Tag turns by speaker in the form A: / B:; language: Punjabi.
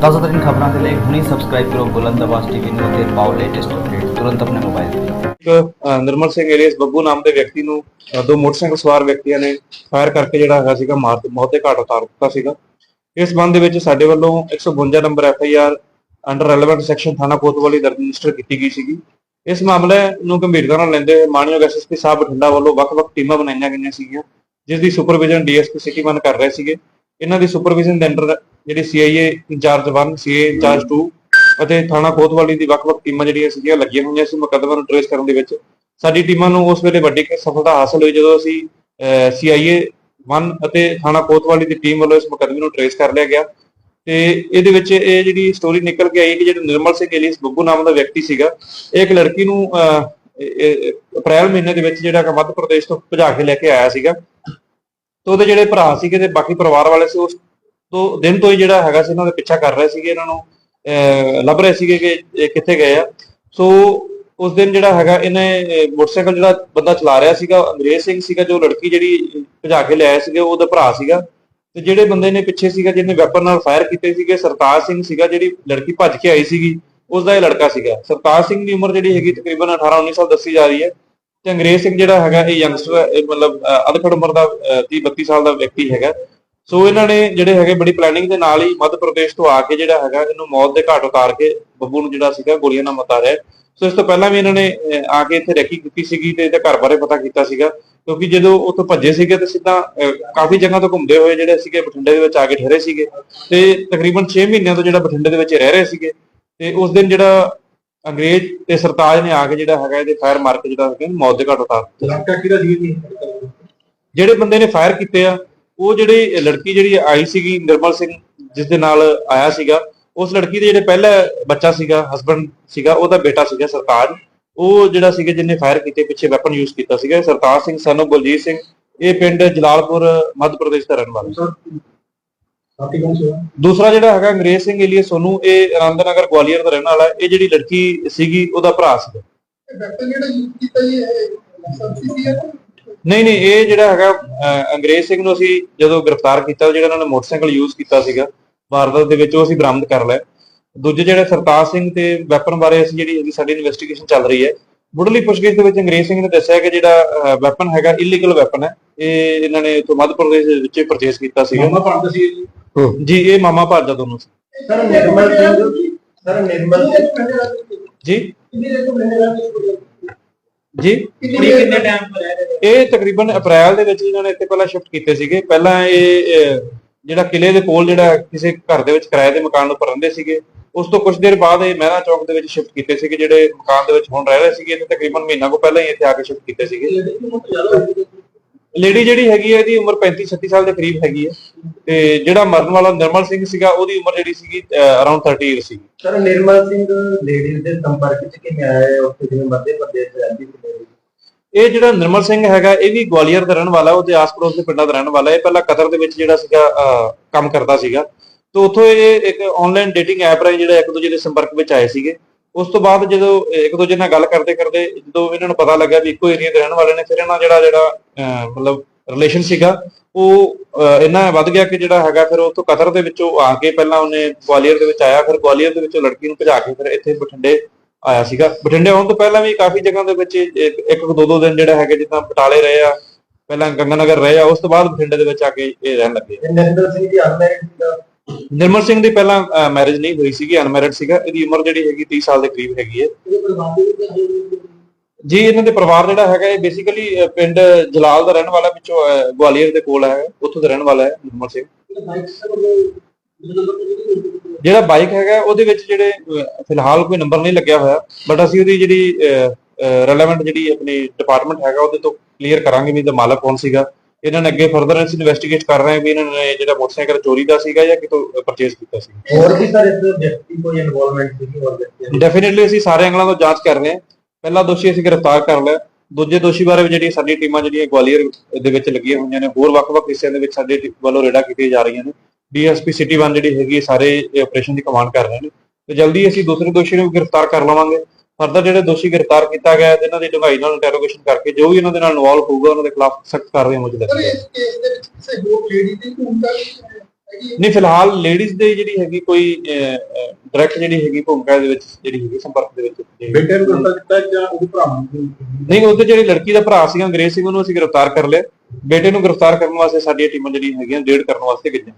A: ਤਾਜ਼ਾ ਖਬਰਾਂ ਦੇ ਲਈ ਹੁਣੀ ਸਬਸਕ੍ਰਾਈਬ ਕਰੋ ਬੁਲੰਦ ਆਵਾਜ਼ ਟੀਵੀ ਨੂੰ ਅਤੇ ਪਾਓ ਲੇਟੈਸਟ ਅਪਡੇਟ ਤੁਰੰਤ ਆਪਣੇ ਮੋਬਾਈਲ ਤੇ।
B: ਇੱਕ ਅ, ਨਿਰਮਲ ਸਿੰਘ ਏਰੀਅਸ ਬੱਬੂ ਨਾਮ ਦੇ ਵਿਅਕਤੀ ਨੂੰ ਅ, ਦੋ ਮੋਟਰਸਾਈਕਲ ਸਵਾਰ ਵਿਅਕਤੀਆਂ ਨੇ ਫਾਇਰ ਕਰਕੇ ਜਿਹੜਾ ਹੈਗਾ ਸੀਗਾ ਮਾਰ ਮੌਤ ਦੇ ਘਾਟ ਉਤਾਰ ਦਿੱਤਾ ਸੀਗਾ। ਇਸ ਸੰਬੰਧ ਦੇ ਵਿੱਚ ਸਾਡੇ ਵੱਲੋਂ 152 number F I R under relevant section ਥਾਣਾ ਕੋਤਵਾਲੀ ਦਰਜ ਰਜਿਸਟਰ ਕੀਤੀ ਗਈ ਸੀਗੀ। ਇਸ ਮਾਮਲੇ ਨੂੰ ਗੰਭੀਰਤਾ ਨਾਲ ਲੈਂਦੇ ਹੋਏ ਮਾਨਯੋਗ ਐਸਐਸਪੀ ਸਾਹਿਬ ਬਠਿੰਡਾ ਵੱਲੋਂ ਵੱਖ-ਵੱਖ ਟੀਮਾਂ ਬਣਾਈਆਂ ਗਈਆਂ ਸੀਗੀਆਂ ਜਿਸ ਦੀ ਸੁਪਰਵਿਜ਼ਨ ਡੀਐਸਪੀ ਸਿਟੀ ਵਨ ਕਰ ਰਹੇ ਸੀਗੇ। ਇਹਨਾਂ ਦੀ ਸੁਪਰਵਿਜ਼ਨ ਦੇ ਅੰਡਰ ਜਿਹੜੀ ਸੀਆਈਏ ਇੰਚਾਰਜ 1 ਸੀਏ ਇੰਚਾਰਜ 2 ਅਤੇ ਥਾਣਾ ਕੋਤਵਾਲੀ ਦੀ ਵੱਖ-ਵੱਖ ਟੀਮਾਂ ਜਿਹੜੀਆਂ ਸੀਗੀਆਂ ਲੱਗੀਆਂ ਹੋਈਆਂ ਸੀ ਮੁਕੱਦਮਾ ਨੂੰ ਟ੍ਰੇਸ ਕਰਨ ਦੇ ਵਿੱਚ। ਸਾਡੀ ਟੀਮਾਂ ਨੂੰ ਉਸ ਵੇਲੇ ਵੱਡੀ ਸਫਲਤਾ ਹਾਸਲ ਹੋਈ ਜਦੋਂ ਅਸੀਂ ਸੀਆਈਏ 1 ਅਤੇ ਥਾਣਾ ਕੋਤਵਾਲੀ ਦੀ ਟੀਮ ਵੱਲੋਂ ਇਸ ਮੁਕੱਦਮੇ ਨੂੰ ਟ੍ਰੇਸ ਕਰ ਲਿਆ ਗਿਆ। ਤੇ ਇਹਦੇ ਵਿੱਚ ਇਹ ਜਿਹੜੀ ਸਟੋਰੀ ਨਿਕਲ ਕੇ ਆਈ ਕਿ ਜਿਹੜਾ ਨਿਰਮਲ ਸਿੰਘ ਏਲੀਸ ਬੱਬੂ ਨਾਮ ਦਾ ਵਿਅਕਤੀ ਸੀਗਾ ਇਹ ਇੱਕ ਲੜਕੀ ਨੂੰ ਅਹ, ਅਪ੍ਰੈਲ ਮਹੀਨੇ ਦੇ ਵਿੱਚ ਜਿਹੜਾ ਕਿ ਮੱਧ ਪ੍ਰਦੇਸ਼ ਤੋਂ ਭਜਾ ਕੇ ਲੈ ਕੇ ਆਇਆ ਸੀਗਾ। ਤੇ ਉਹਦੇ ਜਿਹੜੇ ਭਰਾ ਸੀਗੇ ਤੇ ਬਾਕੀ ਪਰਿਵਾਰ ਵਾਲੇ ਸੀ ਉਸ ਤੋਂ ਦਿਨ ਤੋਂ ਹੀ ਜਿਹੜਾ ਹੈਗਾ ਸੀ ਇਹਨਾਂ ਦਾ ਪਿੱਛਾ ਕਰ ਰਹੇ ਸੀਗੇ ਇਹਨਾਂ ਨੂੰ ਅਹ, ਲੱਭ ਰਹੇ ਸੀਗੇ ਕਿ ਇਹ ਕਿੱਥੇ ਗਏ ਆ। ਸੋ ਉਸ ਦਿਨ ਜਿਹੜਾ ਹੈਗਾ ਇਹਨੇ ਮੋਟਰਸਾਈਕਲ ਜਿਹੜਾ ਬੰਦਾ ਚਲਾ ਰਿਹਾ ਸੀਗਾ ਅੰਗਰੇਜ਼ ਸਿੰਘ ਸੀਗਾ ਜੋ ਲੜਕੀ ਜਿਹੜੀ ਭਜਾ ਕੇ ਲਿਆਇਆ ਸੀਗਾ ਉਹਦਾ ਭਰਾ ਸੀਗਾ। ਤੇ ਜਿਹੜੇ ਬੰਦੇ ਨੇ ਪਿੱਛੇ ਸੀਗਾ ਜਿਹਨੇ ਵੈਪਨ ਨਾਲ ਫਾਇਰ ਕੀਤੇ ਸੀਗੇ ਸਰਤਾਜ ਸਿੰਘ ਸੀਗਾ ਜਿਹੜੀ ਲੜਕੀ ਭੱਜ ਕੇ ਆਈ ਸੀਗੀ ਉਸ ਦਾ ਇਹ ਲੜਕਾ ਸੀਗਾ। ਸਰਤਾਜ ਸਿੰਘ ਦੀ ਉਮਰ ਜਿਹੜੀ ਹੈਗੀ ਤਕਰੀਬਨ 18 19 ਸਾਲ ਦੱਸੀ ਜਾ ਰਹੀ ਹੈ। ਤੇ ਅੰਗਰੇਜ਼ ਸਿੰਘ ਜਿਹੜਾ ਹੈਗਾ ਇਹ ਯੰਗਸਟਰ ਮਤਲਬ ਅਹ, ਅਧਖੜ ਉਮਰ ਦਾ 30 32 ਸਾਲ ਦਾ ਵਿਅਕਤੀ ਹੈਗਾ। ਸੋ ਇਹਨਾਂ ਨੇ ਜਿਹੜੇ ਹੈਗੇ ਬੜੀ ਪਲੈਨਿੰਗ ਦੇ ਨਾਲ ਹੀ ਮੱਧ ਪ੍ਰਦੇਸ਼ ਤੋਂ ਆ ਕੇ ਜਿਹੜਾ ਹੈਗਾ ਇਹਨੂੰ ਮੌਤ ਦੇ ਘਾਟ ਉਤਾਰ ਕੇ ਬੱਬੂ ਨੂੰ ਜਿਹੜਾ ਸੀਗਾ ਗੋਲੀਆਂ ਨਾਲ ਮਤਾਰਿਆ ਸੋ ਇਸ ਤੋਂ ਪਹਿਲਾਂ ਵੀ ਇਹਨਾਂ ਨੇ ਆ ਕੇ ਇੱਥੇ ਰੈਕੀ ਕੀਤੀ ਸੀਗੀ ਤੇ ਇਹਦੇ ਘਰ ਬਾਰੇ ਪਤਾ ਕੀਤਾ ਸੀਗਾ। ਕਿਉਂਕਿ ਜਦੋਂ ਉੱਥੋਂ ਭੱਜੇ ਸੀਗੇ ਤੇ ਸਿੱਧਾ ਕਾਫੀ ਜਗ੍ਹਾ ਤੋਂ ਘੁੰਮਦੇ ਹੋਏ ਜਿਹੜੇ ਸੀਗੇ ਬਠਿੰਡੇ ਦੇ ਵਿੱਚ ਆ ਕੇ ਠਹਿਰੇ ਸੀਗੇ। ਤੇ ਤਕਰੀਬਨ 6 ਮਹੀਨਿਆਂ ਤੋਂ ਜਿਹੜਾ ਬਠਿੰਡੇ ਦੇ ਵਿੱਚ ਰਹਿ ਰਹੇ ਸੀਗੇ। ਤੇ ਉਸ ਦਿਨ ਜਿਹੜਾ ਅੰਗਰੇਜ਼ ਤੇ ਸਰਤਾਜ ਨੇ ਆ ਕੇ ਜਿਹੜਾ ਹੈਗਾ ਇਹਦੇ ਫਾਇਰ ਮਾਰ ਕੇ ਜਿਹੜਾ ਹੈਗਾ ਮੌਤ ਦੇ ਘਾਟ ਉਤਾਰ ਦਿੱਤਾ।
C: ਕਿਹਦਾ ਜੀ
B: ਜਿਹੜੇ ਬੰਦੇ ਨੇ ਫਾਇਰ ਕੀਤੇ ਆ ਉਹ ਜਿਹੜੀ ਲੜਕੀ ਜਿਹੜੀ ਆਈ ਸੀਗੀ ਨਿਰਮਲ ਸਿੰਘ, ਜਿਸ ਦੇ ਨਾਲ ਆਇਆ ਸੀਗਾ, ਉਸ ਲੜਕੀ ਦੇ ਜਿਹੜੇ ਪਹਿਲਾ ਬੱਚਾ ਸੀਗਾ ਹਸਬੰਡ ਸੀਗਾ, ਉਹਦਾ ਬੇਟਾ ਸੀਗਾ ਸਰਤਾਜ। ਉਹ ਜਿਹੜਾ ਸੀਗਾ ਜਿਹਨੇ ਫਾਇਰ ਕੀਤੇ, ਪਿੱਛੇ ਵੈਪਨ ਯੂਜ਼ ਕੀਤਾ ਸੀਗਾ, ਸਰਤਾਜ ਸਿੰਘ ਸਾਨੂੰ ਬਲਜੀਤ ਸਿੰਘ। ਇਹ ਪਿੰਡ ਜਲਾਲਪੁਰ, ਮੱਧ ਪ੍ਰਦੇਸ਼ ਦਾ ਰਹਿਣ ਵਾਲਾ ਦੂਸਰਾ ਜਿਹੜਾ ਹੈਗਾ ਅੰਗਰੇਜ਼ ਸਿੰਘ ਏਲੀਅਸ ਸੋਨੂ, ਇਹ ਆਨੰਦਨਗਰ ਗਵਾਲੀਅਰ ਦਾ ਰਹਿਣ ਵਾਲਾ, ਇਹ ਜਿਹੜੀ ਲੜਕੀ ਸੀਗੀ, ਉਹਦਾ ਭਰਾ ਸੀਗਾ।
C: ਵੈਪਨ ਜਿਹੜਾ ਯੂਜ਼ ਕੀਤਾ ਇਹ
B: ਨਹੀਂ ਨਹੀਂ ਇਹ ਜਿਹੜਾ ਹੈਗਾ ਅਹ, ਅੰਗਰੇਜ਼ ਸਿੰਘ ਨੂੰ ਅਸੀਂ ਜਦੋਂ ਗ੍ਰਿਫਤਾਰ ਕੀਤਾ ਉਹ ਜਿਹੜਾ ਉਹਨਾਂ ਨੇ ਮੋਟਰਸਾਈਕਲ ਯੂਜ਼ ਕੀਤਾ ਸੀਗਾ ਵਾਰਦਾਤ ਦੇ ਵਿੱਚ ਉਹ ਅਸੀਂ ਬਰਾਮਦ ਕਰ ਲਿਆ। ਦੂਜੇ ਜਿਹੜੇ ਸਰਤਾਜ ਸਿੰਘ ਤੇ ਵੈਪਨ ਬਾਰੇ ਅਸੀਂ ਜਿਹੜੀ ਹੈਗੀ ਸਾਡੀ ਇਨਵੈਸਟੀਗੇਸ਼ਨ ਚੱਲ ਰਹੀ ਹੈ ਮੁੱਢਲੀ ਪੁੱਛਗਿੱਛ ਦੇ ਵਿੱਚ ਅੰਗਰੇਜ਼ ਸਿੰਘ ਨੇ ਦੱਸਿਆ ਕਿ ਜਿਹੜਾ ਵੈਪਨ ਹੈਗਾ ਇਲੀਗਲ ਵੈਪਨ ਹੈ। ਇਹ ਇਹਨਾਂ ਨੇ ਤੋਂ ਮੱਧ ਪ੍ਰਦੇਸ਼ ਦੇ ਵਿੱਚ ਪਰਚੇਸ ਕੀਤਾ ਸੀਗਾ।
C: ਮਾਮਾ ਪੜਦਾ ਸੀ ਜੀ?
B: ਜੀ ਇਹ ਮਾਮਾ ਭਾਰਜਾ ਦੋਨੋਂ ਸੀ।
C: Sir Nirmal Singh sir Nirmal
B: ji? ਜੀ?
C: ਕਿੰਨੇ ਕਿੰਨੇ ਟਾਈਮ ਪਰ ਰਹਿ ਰਹੇ
B: ਇਹ ਤਕਰੀਬਨ ਅਪ੍ਰੈਲ ਦੇ ਵਿੱਚ ਇਹਨਾਂ ਨੇ ਇੱਥੇ ਪਹਿਲਾਂ ਸ਼ਿਫਟ ਕੀਤੇ ਸੀਗੇ। ਪਹਿਲਾਂ ਇਹ ਅਹ, ਜਿਹੜਾ ਕਿਲੇ ਦੇ ਕੋਲ ਜਿਹੜਾ ਕਿਸੇ ਘਰ ਦੇ ਵਿੱਚ ਕਿਰਾਏ ਦੇ ਮਕਾਨ ਉੱਪਰ ਰਹਿੰਦੇ ਸੀਗੇ ਉਸ ਤੋਂ ਕੁਝ ਦੇਰ ਬਾਅਦ ਇਹ ਮਹਿਰਾ ਚੌਕ ਦੇ ਵਿੱਚ ਸ਼ਿਫਟ ਕੀਤੇ ਸੀਗੇ ਜਿਹੜੇ ਮਕਾਨ ਦੇ ਵਿੱਚ ਹੁਣ ਰਹਿ ਰਹੇ ਸੀਗੇ ਤੇ ਤਕਰੀਬਨ ਮਹੀਨਾ ਕੋ ਪਹਿਲਾਂ ਹੀ ਇੱਥੇ ਆ ਕੇ ਸ਼ਿਫਟ ਕੀਤੇ ਸੀਗੇ। ਲੇਡੀ ਜਿਹੜੀ ਹੈਗੀ ਹੈ ਇਹਦੀ ਉਮਰ 35 36 ਸਾਲ ਦੇ ਕਰੀਬ ਹੈਗੀ ਹੈ। ਤੇ ਜਿਹੜਾ ਮਰਨ ਵਾਲਾ ਨਿਰਮਲ ਸਿੰਘ ਸੀਗਾ ਉਹਦੀ ਉਮਰ ਜਿਹੜੀ ਸੀਗੀ ਅਰਾਊਂਡ 30 ਇਅਰ ਸੀਗੀ।
C: ਸਰ ਨਿਰਮਲ ਸਿੰਘ ਲੇਡੀਜ਼ ਦੇ ਸੰਪਰਕ ਵਿੱਚ ਕਿਵੇਂ ਆਇਆ ਹੈ? ਉੱਥੇ ਜਿਵੇਂ ਮੱਧ ਪ੍ਰਦੇਸ਼ ਚ ਰਹਿੰਦੀ ਸੀ lady?
B: ਇਹ ਜਿਹੜਾ ਨਿਰਮਲ ਸਿੰਘ ਹੈਗਾ ਇਹ ਵੀ ਗਵਾਲੀਅਰ ਦਾ ਰਹਿਣ ਵਾਲਾ ਉਹਦੇ ਆਸ-ਪੜੋਸ ਦੇ ਪਿੰਡਾਂ ਦਾ ਰਹਿਣ ਵਾਲਾ ਇਹ ਪਹਿਲਾਂ ਕਤਰ ਦੇ ਵਿੱਚ ਜਿਹੜਾ ਸੀਗਾ ਅਹ, ਕੰਮ ਕਰਦਾ ਸੀਗਾ। ਤੇ ਉੱਥੋਂ ਇਹ ਇੱਕ ਆਨਲਾਈਨ ਡੇਟਿੰਗ ਐਪ ਰਾਹੀਂ ਜਿਹੜਾ ਇੱਕ ਦੂਜੇ ਦੇ ਸੰਪਰਕ ਵਿੱਚ ਆਏ ਸੀਗੇ। ਉਸ ਤੋਂ ਬਾਅਦ ਜਦੋਂ ਇੱਕ ਦੂਜੇ ਨਾਲ ਗੱਲ ਕਰਦੇ ਕਰਦੇ ਜਦੋਂ ਇਹਨਾਂ ਨੂੰ ਪਤਾ ਲੱਗਾ ਵੀ ਇੱਕੋ ਏਰੀਆ ਦੇ ਰਹਿਣ ਵਾਲੇ ਨੇ, ਫਿਰ ਇਹਨਾਂ ਜਿਹੜਾ ਜਿਹੜਾ ਮਤਲਬ ਰਿਲੇਸ਼ਨ ਸੀਗਾ, ਉਹ ਇੰਨਾ ਵੱਧ ਗਿਆ ਕਿ ਜਿਹੜਾ ਹੈਗਾ ਫਿਰ ਉੱਥੋਂ ਕਤਰ ਦੇ ਵਿੱਚੋਂ ਆ ਕੇ ਪਹਿਲਾਂ ਉਹਨੇ ਗਵਾਲੀਅਰ ਦੇ ਵਿੱਚ ਆਇਆ, ਫਿਰ ਗਵਾਲੀਅਰ ਦੇ ਵਿੱਚੋਂ ਲੜਕੀ ਨੂੰ ਭਜਾ ਕੇ ਫਿਰ ਇੱਥੇ ਬਠਿੰਡੇ ਆਇਆ ਸੀਗਾ। ਬਠਿੰਡੇ ਆਉਣ ਤੋਂ ਪਹਿਲਾਂ ਵੀ ਕਾਫੀ ਜਗ੍ਹਾ ਦੇ ਵਿੱਚ ਇੱਕ ਇੱਕ ਦੋ ਦੋ ਦਿਨ ਜਿਹੜਾ ਹੈਗੇ ਜਿੱਦਾਂ ਬਟਾਲੇ ਰਹੇ ਆ, ਪਹਿਲਾਂ ਗੰਗਾਨਗਰ ਰਹੇ ਆ, ਉਸ ਤੋਂ ਬਾਅਦ ਬਠਿੰਡੇ ਦੇ ਵਿੱਚ ਆ ਕੇ ਇਹ ਰਹਿਣ ਲੱਗੇ
C: ਤੇ ਸਿੰਘ ਦੀ ਅਨਮੈਰਿਡ ਸੀਗਾ
B: ਨਿਰਮਲ ਸਿੰਘ ਦੀ ਪਹਿਲਾਂ ਮੈਰਿਜ ਨਹੀਂ ਹੋਈ ਸੀਗੀ ਅਨਮੈਰਿਡ ਸੀਗਾ ਇਹਦੀ ਉਮਰ ਜਿਹੜੀ ਹੈਗੀ 30 ਸਾਲ ਦੇ ਕਰੀਬ ਹੈਗੀ ਹੈ। ਜੀ? ਇਹਨਾਂ ਦੇ ਪਰਿਵਾਰ ਜਿਹੜਾ ਹੈਗਾ ਇਹ ਬੇਸਿਕਲੀ ਪਿੰਡ ਜਲਾਲ ਦਾ ਰਹਿਣ ਵਾਲਾ ਵਿੱਚੋਂ ਗਵਾਲੀਅਰ ਦੇ ਕੋਲ ਹੈ ਉੱਥੋਂ ਦਾ ਰਹਿਣ ਵਾਲਾ ਹੈ ਨਿਰਮਲ ਸਿੰਘ। ਜਿਹੜਾ ਬਾਈਕ ਹੈਗਾ ਉਹਦੇ ਵਿੱਚ ਜਿਹੜੇ ਫਿਲਹਾਲ ਕੋਈ ਨੰਬਰ ਨਹੀਂ ਲੱਗਿਆ ਹੋਇਆ ਬਟ ਅਸੀਂ ਉਹਦੀ ਜਿਹੜੀ ਰੈਲੇਵੈਂਟ ਜਿਹੜੀ ਆਪਣੀ ਡਿਪਾਰਟਮੈਂਟ ਹੈਗਾ ਉਹਦੇ ਤੋਂ ਕਲੀਅਰ ਕਰਾਂਗੇ ਵੀ ਇਹਦਾ ਮਾਲਕ ਕੌਣ ਸੀਗਾ। ਇਹਨਾਂ ਨੇ ਅੱਗੇ ਫਰਦਰ ਅਸੀਂ ਇਨਵੈਸਟੀਗੇਟ ਕਰ ਰਹੇ ਹਾਂ ਵੀ ਇਹਨਾਂ ਨੇ ਜਿਹੜਾ ਮੋਟਰਸਾਈਕਲ ਚੋਰੀ ਦਾ ਸੀਗਾ ਜਾਂ ਕਿਤੋਂ ਪਰਚੇਸ ਕੀਤਾ ਸੀ
C: ਹੋਰ ਵੀ ਸਰ ਇਸ ਵਿਅਕਤੀ ਕੋਈ ਇਨਵੋਲਵਮੈਂਟ ਸੀਗੀ ਹੋਰ ਵਿਅਕਤੀਆਂ ਦੀ
B: ਡੈਫੀਨਿਟਲੀ ਅਸੀਂ ਸਾਰੇ ਅੰਗਲਾਂ ਤੋਂ ਜਾਂਚ ਕਰ ਰਹੇ ਹਾਂ। ਪਹਿਲਾ ਦੋਸ਼ੀ ਅਸੀਂ ਗ੍ਰਿਫਤਾਰ ਕਰ ਲਿਆ। ਦੂਜੇ ਦੋਸ਼ੀ ਬਾਰੇ ਵੀ ਜਿਹੜੀ ਸਾਡੀ ਟੀਮਾਂ ਜਿਹੜੀਆਂ ਗਵਾਲੀਅਰ ਦੇ ਵਿੱਚ ਲੱਗੀਆਂ ਹੋਈਆਂ ਨੇ ਹੋਰ ਵੱਖ-ਵੱਖ ਹਿੱਸਿਆਂ ਦੇ ਵਿੱਚ ਸਾਡੇ ਵੱਲੋਂ ਰੇਡਾ ਕੀਤੀਆਂ ਜਾ ਰਹੀਆਂ ਨੇ। ਡੀਐਸਪੀ ਸਿਟੀ 1 ਜਿਹੜੀ ਹੈਗੀ ਸਾਰੇ ਆਪਰੇਸ਼ਨ ਦੀ ਕਮਾਂਡ ਕਰ ਰਹੇ ਨੇ। ਤੇ ਜਲਦੀ ਅਸੀਂ ਦੂਸਰੇ ਦੋਸ਼ੀ ਨੂੰ ਵੀ ਗ੍ਰਿਫਤਾਰ ਕਰ ਲਵਾਂਗੇ। ਫਰਦਰ ਜਿਹੜੇ ਦੋਸ਼ੀ ਗ੍ਰਿਫਤਾਰ ਕੀਤਾ ਗਿਆ ਹੈ ਤੇ ਇਹਨਾਂ ਦੀ ਡੂੰਘਾਈ ਨਾਲ ਇੰਟਰੋਗੇਸ਼ਨ ਕਰਕੇ ਜੋ ਵੀ ਇਹਨਾਂ ਦੇ ਨਾਲ ਇਨਵੋਲਵ ਹੋਊਗਾ ਉਹਨਾਂ ਦੇ ਖਿਲਾਫ ਸਖਤ ਕਾਰਵਾਈ ਮੁੱਕ
C: ਸਰ ਇਸ ਕੇਸ ਦੇ ਵਿੱਚ ਕਿਸੇ ਹੋਰ ਲੇਡੀ ਦੀ ਭੂਮਿਕਾ ਵੀ ਹੈ?
B: ਨਹੀਂ ਫਿਲਹਾਲ ਲੇਡੀਜ਼ ਦੇ ਜਿਹੜੀ ਹੈਗੀ ਕੋਈ ਡਾਇਰੈਕਟ ਜਿਹੜੀ ਹੈਗੀ ਭੂਮਿਕਾ ਦੇ ਵਿੱਚ ਜਿਹੜੀ ਹੈਗੀ ਸੰਪਰਕ ਦੇ ਵਿੱਚ।
D: ਬੇਟੇ ਨੂੰ ਗ੍ਰਿਫਤਾਰ ਕੀਤਾ ਜਾਂ ਉਹਦੇ ਭਰਾ ਨੂੰ
B: ਨਹੀਂ ਉਹਦੇ ਜਿਹੜੀ ਲੜਕੀ ਦਾ ਭਰਾ ਸੀਗਾ ਅੰਗਰੇਜ਼ ਸਿੰਘ ਉਹਨੂੰ ਅਸੀਂ ਗ੍ਰਿਫਤਾਰ ਕਰ ਲਿਆ ਬੇਟੇ ਨੂੰ ਗ੍ਰਿਫਤਾਰ ਕਰਨ ਵਾਸਤੇ ਸਾਡੀਆਂ ਟੀਮਾਂ ਜਿਹੜੀਆਂ ਹੈਗੀਆਂ ਰੇਡ ਕਰਨ ਵਾਸਤੇ ਗਈਆਂ